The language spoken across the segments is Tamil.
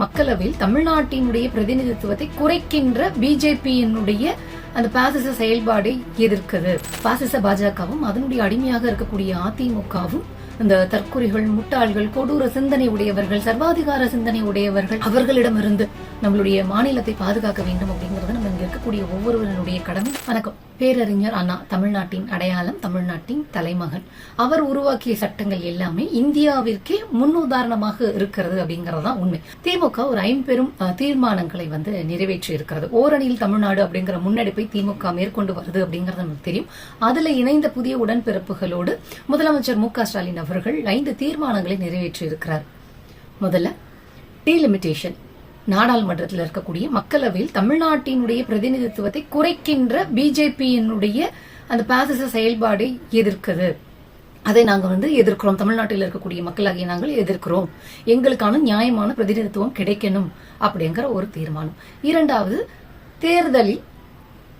மக்களவையில் தமிழ்நாட்டினுடைய பிரதிநிதித்துவத்தை குறைக்கின்ற பிஜேபியினுடைய அந்த பாசிச செயல்பாடை எதிர்க்குது. பாசிச பாஜகவும் அதனுடைய அடிமையாக இருக்கக்கூடிய அதிமுகவும் இந்த தற்குறிகள் முட்டாள்கள் கொடூர சிந்தனை உடையவர்கள் சர்வாதிகார சிந்தனை உடையவர்கள் அவர்களிடமிருந்து நம்மளுடைய மாநிலத்தை பாதுகாக்க வேண்டும் அப்படிங்கறது நம்ம இங்க இருக்கக்கூடிய ஒவ்வொருவருடைய கடமை. வணக்கம். பேரறிஞர் அண்ணா தமிழ்நாட்டின் அடையாளம் தமிழ்நாட்டின் தலைமகன் அவர் உருவாக்கிய சட்டங்கள் எல்லாமே இந்தியாவிற்கே முன்னுதாரணமாக இருக்கிறது அப்படிங்கறதுதான் உண்மை. திமுக ஒரு ஐம்பெரும் தீர்மானங்களை வந்து நிறைவேற்றி இருக்கிறது. ஓரணியில் தமிழ்நாடு அப்படிங்கிற முன்னெடுப்பை திமுக மேற்கொண்டு வருது அப்படிங்கறது நமக்கு தெரியும். அதுல இணைந்த புதிய உடன்பிறப்புகளோடு முதலமைச்சர் மு ஸ்டாலின் அவர்கள் ஐந்து தீர்மானங்களை நிறைவேற்றியிருக்கிறார். முதல்ல முதல்ல டீலிமிட்டேஷன் நாடாளுமன்றத்தில் இருக்கக்கூடிய மக்களவையில் தமிழ்நாட்டினுடைய பிரதிநிதித்துவத்தை குறைக்கின்ற பிஜேபியினுடைய அந்த பாசிச செயல்பாடை எதிர்க்குது. அதை நாங்கள் வந்து எதிர்க்கிறோம். தமிழ்நாட்டில் இருக்கக்கூடிய மக்களாகிய நாங்கள் எதிர்க்கிறோம். எங்களுக்கான நியாயமான பிரதிநிதித்துவம் கிடைக்கணும் அப்படிங்கிற ஒரு தீர்மானம். இரண்டாவது தேர்தலில்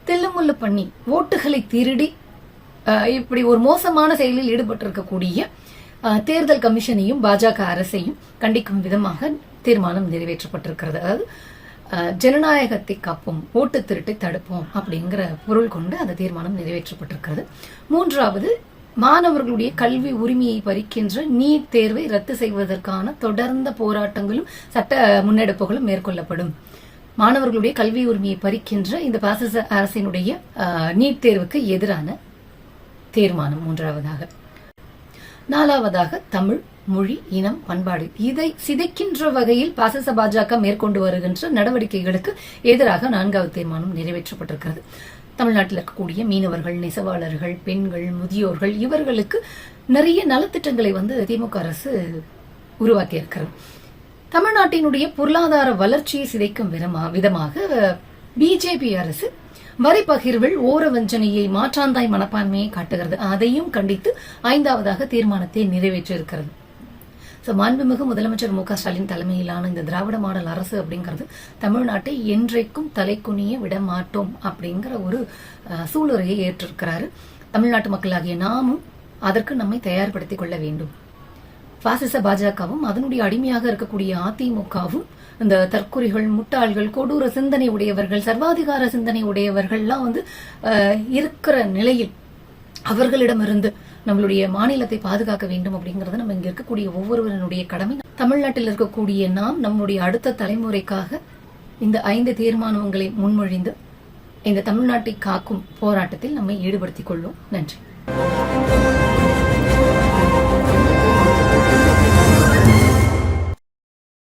தில்லுமுல்லு பண்ணி ஓட்டுகளை திருடி இப்படி ஒரு மோசமான செயலில் ஈடுபட்டிருக்கக்கூடிய தேர்தல் கமிஷனையும் பாஜக அரசையும் கண்டிக்கும் விதமாக தீர்மானம் நிறைவேற்றப்பட்டிருக்கிறது. அதாவது ஜனநாயகத்தை காப்போம் ஓட்டு திருட்டை தடுப்போம் அப்படிங்கிற பொருள் கொண்டு அந்த தீர்மானம் நிறைவேற்றப்பட்டிருக்கிறது. மூன்றாவது மாணவர்களுடைய கல்வி உரிமையை பறிக்கின்ற நீட் தேர்வை ரத்து செய்வதற்கான தொடர்ந்த போராட்டங்களும் சட்ட முன்னெடுப்புகளும் மேற்கொள்ளப்படும். மாணவர்களுடைய கல்வி உரிமையை பறிக்கின்ற இந்த பாசிச அரசினுடைய நீட் தேர்வுக்கு எதிரான தீர்மானம் மூன்றாவதாக. நாலாவதாக தமிழ் மொழி இனம் பண்பாடு. இதை சிதைக்கின்ற வகையில் பாசிச பாஜக மேற்கொண்டு வருகின்ற நடவடிக்கைகளுக்கு எதிராக நான்காவது தீர்மானம் நிறைவேற்றப்பட்டிருக்கிறது. தமிழ்நாட்டில் இருக்கக்கூடிய மீனவர்கள் நெசவாளர்கள் பெண்கள் முதியோர்கள் இவர்களுக்கு நிறைய நலத்திட்டங்களை வந்து திமுக அரசு உருவாக்கியிருக்கிறது. தமிழ்நாட்டினுடைய பொருளாதார வளர்ச்சியை சிதைக்கும் விதமா- விதமாக பிஜேபி அரசு வரி பகிர்வில் ஓரவஞ்சனையை மாற்றாந்தாய் மனப்பான்மையை காட்டுகிறது. அதையும் கண்டித்து ஐந்தாவதாக தீர்மானத்தை நிறைவேற்றியிருக்கிறது. ஸோ மாண்புமிகு முதலமைச்சர் மு க ஸ்டாலின் தலைமையிலான இந்த திராவிட மாடல் அரசு அப்படிங்கிறது தமிழ்நாட்டை என்றைக்கும் தலைக்குனிய விட மாட்டோம் அப்படிங்கிற ஒரு அஹ், சூளுரையை ஏற்றிருக்கிறாரு. தமிழ்நாட்டு மக்களாகிய நாமும் அதற்கு நம்மை தயார்படுத்திக் கொள்ள வேண்டும். பாசிச பாஜகவும் அதனுடைய அடிமையாக இருக்கக்கூடிய அதிமுகவும் இந்த தற்கொலைகள் முட்டாள்கள் கொடூர சிந்தனை உடையவர்கள் சர்வாதிகார சிந்தனை உடையவர்கள்லாம் வந்து இருக்கிற நிலையில் அவர்களிடமிருந்து நம்மளுடைய மாநிலத்தை பாதுகாக்க வேண்டும் அப்படிங்கறது நம்ம இங்க இருக்கக்கூடிய ஒவ்வொருவரனுடைய கடமை. தமிழ்நாட்டில் இருக்கக்கூடிய நாம் நம்முடைய அடுத்த தலைமுறைக்காக இந்த ஐந்து தீர்மானங்களை முன்மொழிந்து இந்த தமிழ்நாட்டை காக்கும் போராட்டத்தில் நம்மை ஈடுபடுத்திக் கொள்வோம். நன்றி.